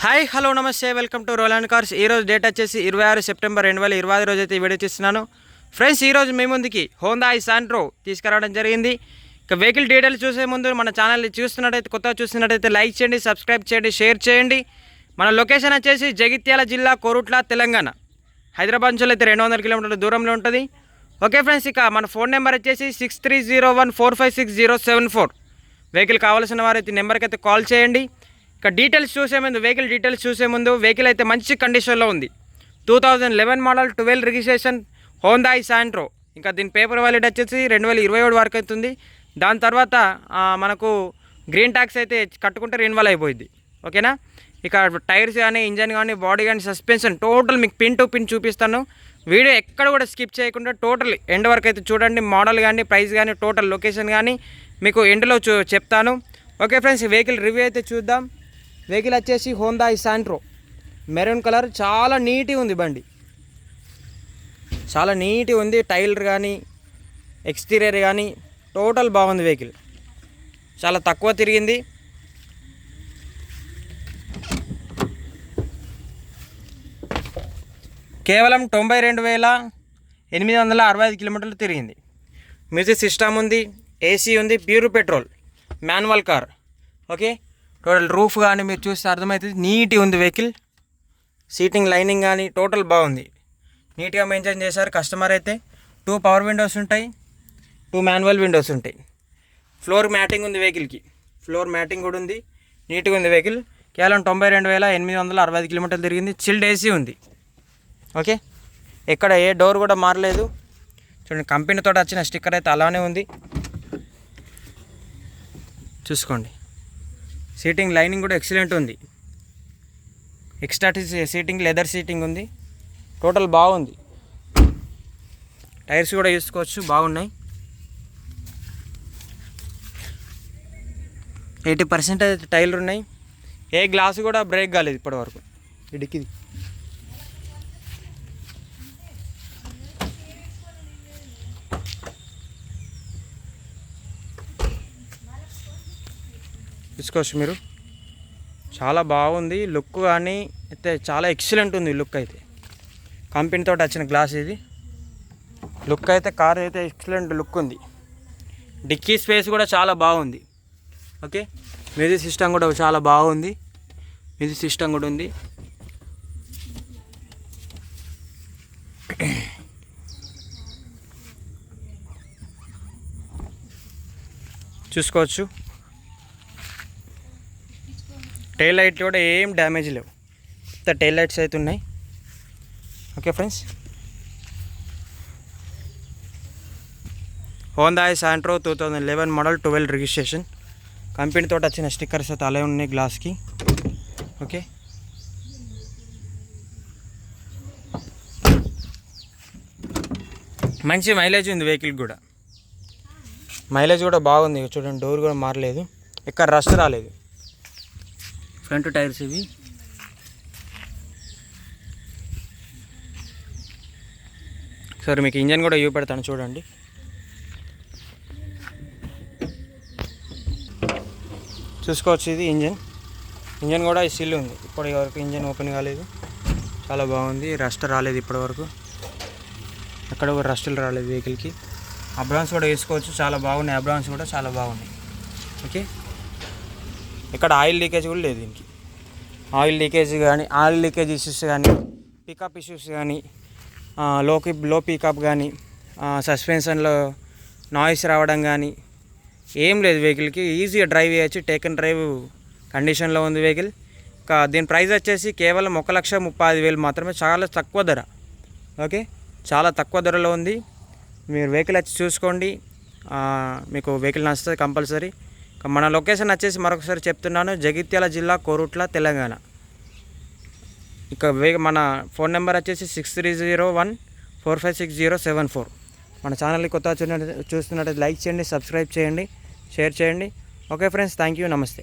Hi hello నమస్తే welcome to Roland cars. ఈ రోజు డేట్ వచ్చేసి ఇరవై ఆరు సెప్టెంబర్ రెండు వేల ఇరవై ఐదు రోజు అయితే వీడియో చేస్తున్నాను. ఫ్రెండ్స్ ఈరోజు మీ ముందుకి హోందా ఐ సాంట్రో తీసుకురావడం జరిగింది. ఇక వెహికల్ డీటెయిల్స్ చూసే ముందు మన ఛానల్ని చూస్తున్నట్టయితే కొత్తగా చూస్తున్నట్టయితే లైక్ చేయండి సబ్స్క్రైబ్ చేయండి షేర్ చేయండి. మన లొకేషన్ వచ్చేసి జగిత్యాల జిల్లా కోరుట్ల తెలంగాణ. హైదరాబాద్ నుంచి అయితే రెండు వందల కిలోమీటర్ల దూరంలో ఉంటుంది. ఓకే ఫ్రెండ్స్ ఇక మన ఫోన్ నెంబర్ వచ్చేసి six three zero one four five six zero seven four. Vehicle కావాల్సిన వారైతే నెంబర్కి అయితే కాల్ చేయండి. ఇక డీటెయిల్స్ చూసే ముందు వెహికల్ డీటెయిల్స్ చూసే ముందు వెహికల్ అయితే మంచి కండిషన్లో ఉంది. Two thousand eleven model twelve registration Hyundai Santro ఇంకా దీని పేపర్ వ్యాలిడ్ వచ్చేసి రెండు వేల ఇరవై ఏడు వరకు అవుతుంది. దాని తర్వాత మనకు గ్రీన్ ట్యాక్స్ అయితే కట్టుకుంటే రెన్యువల్ అయిపోయింది. ఓకేనా? ఇక టైర్స్ కానీ ఇంజన్ కానీ బాడీ కానీ సస్పెన్షన్ టోటల్ మీకు పిన్ టు పిన్ చూపిస్తాను. వీడియో ఎక్కడ కూడా స్కిప్ చేయకుండా టోటల్ ఎండ్ వరకు అయితే చూడండి. మోడల్ కానీ ప్రైస్ కానీ టోటల్ లొకేషన్ కానీ మీకు ఎండ్లో చూ చెప్తాను. ఓకే ఫ్రెండ్స్ ఈ వెహికల్ రివ్యూ అయితే చూద్దాం. వెహికల్ వచ్చేసి హోందా శాంట్రో మెరూన్ కలర్ చాలా నీట్గా ఉంది బండి. చాలా నీట్గా ఉంది టైలర్ కానీ ఎక్స్టీరియర్ కానీ టోటల్ బాగుంది వెహికల్. చాలా తక్కువ తిరిగింది. కేవలం తొంభై రెండు వేల ఎనిమిది వందల అరవై ఐదు కిలోమీటర్లు తిరిగింది. మ్యూజిక్ సిస్టమ్ ఉంది ఏసీ ఉంది pure petrol manual car. Okay? Total roof కానీ మీరు చూస్తే అర్థమవుతుంది నీట్గా ఉంది వెహికల్. సీటింగ్ లైనింగ్ కానీ టోటల్ బాగుంది. నీట్గా మెయింటైన్ చేశారు కస్టమర్ అయితే. టూ పవర్ విండోస్ ఉంటాయి టూ మాన్యువల్ విండోస్ ఉంటాయి. ఫ్లోర్ మ్యాటింగ్ ఉంది వెహికల్కి. ఫ్లోర్ మ్యాటింగ్ కూడా ఉంది నీట్గా ఉంది వెహికల్. కేవలం తొంభై రెండు వేల ఎనిమిది వందల అరవై ఐదు కిలోమీటర్లు తిరిగింది చిల్డ్ ఏసీ ఉంది. ఓకే? ఎక్కడ ఏ డోర్ కూడా మారలేదు. చూడండి కంపెనీతో వచ్చిన స్టిక్కర్ అయితే అలానే ఉంది. చూసుకోండి. సీటింగ్ లైనింగ్ కూడా ఎక్సలెంట్ ఉంది. ఎక్స్ట్రా సీటింగ్ లెదర్ సీటింగ్ ఉంది. టోటల్ బాగుంది. టైర్స్ కూడా చూసుకోవచ్చు బాగున్నాయి. ఎయిటీ పర్సెంట్ అయితే టైర్లు ఉన్నాయి. ఏ గ్లాస్ కూడా బ్రేక్ కాలేదు ఇప్పటివరకు. ఇడికిది. తీసుకోవచ్చు మీరు. చాలా బాగుంది. లుక్ కానీ అయితే చాలా ఎక్సలెంట్ ఉంది లుక్ అయితే. కంపెనీతో వచ్చిన గ్లాస్ ఇది. లుక్ అయితే కార్ అయితే ఎక్సలెంట్ లుక్ ఉంది. డిక్కీ స్పేస్ కూడా చాలా బాగుంది. ఓకే? మ్యూజిక్ సిస్టమ్ కూడా చాలా బాగుంది. మ్యూజిక్ సిస్టమ్ కూడా ఉంది. చూసుకోవచ్చు. టైల్ లైట్ కూడా ఏం డ్యామేజ్ లేవు. ఇంత టైల్ లైట్స్ అయితే ఉన్నాయి. Okay friends Hyundai Santro two thousand eleven model twelve registration కంపెనీతో వచ్చిన స్టిక్కర్స్ అయితే అలా ఉన్నాయి గ్లాస్కి ఓకే మంచి మైలేజ్ ఉంది వెహికల్ కూడా. మైలేజ్ కూడా బాగుంది. చూడండి డోర్ కూడా మారలేదు. ఎక్కడ రష్ రాలేదు. ఫ్రంట్ టైర్స్ ఇవి. సరే మీకు ఇంజన్ కూడా ఇవి పెడతాను చూడండి. చూసుకోవచ్చు ఇది ఇంజన్. ఇంజన్ కూడా సిల్ ఉంది. ఇప్పటి వరకు ఇంజన్ ఓపెన్ కాలేదు. చాలా బాగుంది. రస్ట్ రాలేదు ఇప్పటి వరకు ఎక్కడ కూడా రస్టులు రాలేదు వెహికల్కి అబ్రాన్స్ కూడా వేసుకోవచ్చు. చాలా బాగున్నాయి. అబ్రాన్స్ కూడా చాలా బాగున్నాయి. ఓకే? ఇక్కడ ఆయిల్ లీకేజ్ కూడా లేదు దీనికి. ఆయిల్ లీకేజ్ కానీ ఆయిల్ లీకేజ్ ఇష్యూస్ కానీ పికప్ ఇష్యూస్ కానీ లోకి లో పికప్ కానీ సస్పెన్షన్లో నాయిస్ రావడం కానీ ఏం లేదు వెహికల్కి ఈజీగా డ్రైవ్ చేయొచ్చు టేక్ అండ్ డ్రైవ్ కండిషన్లో ఉంది వెహికల్ ఇంకా దీని ప్రైస్ వచ్చేసి కేవలం ఒక లక్ష ముప్పై ఐదు వేలు మాత్రమే చాలా తక్కువ ధర. ఓకే? చాలా తక్కువ ధరలో ఉంది. మీరు వెహికల్ వచ్చి చూసుకోండి. మీకు వెహికల్ నచ్చుతుంది కంపల్సరీ. మన లొకేషన్ వచ్చేసి మరొకసారి చెప్తున్నాను. జగిత్యాల జిల్లా కోరుట్ల తెలంగాణ. ఇక వే మన ఫోన్ నెంబర్ వచ్చేసి six three zero one four five six zero seven four. మన ఛానల్ని కొత్త చూస్తున్నట్టు చూస్తున్నట్టు లైక్ చేయండి సబ్స్క్రైబ్ చేయండి షేర్ చేయండి. ఓకే ఫ్రెండ్స్ థ్యాంక్ యూ నమస్తే.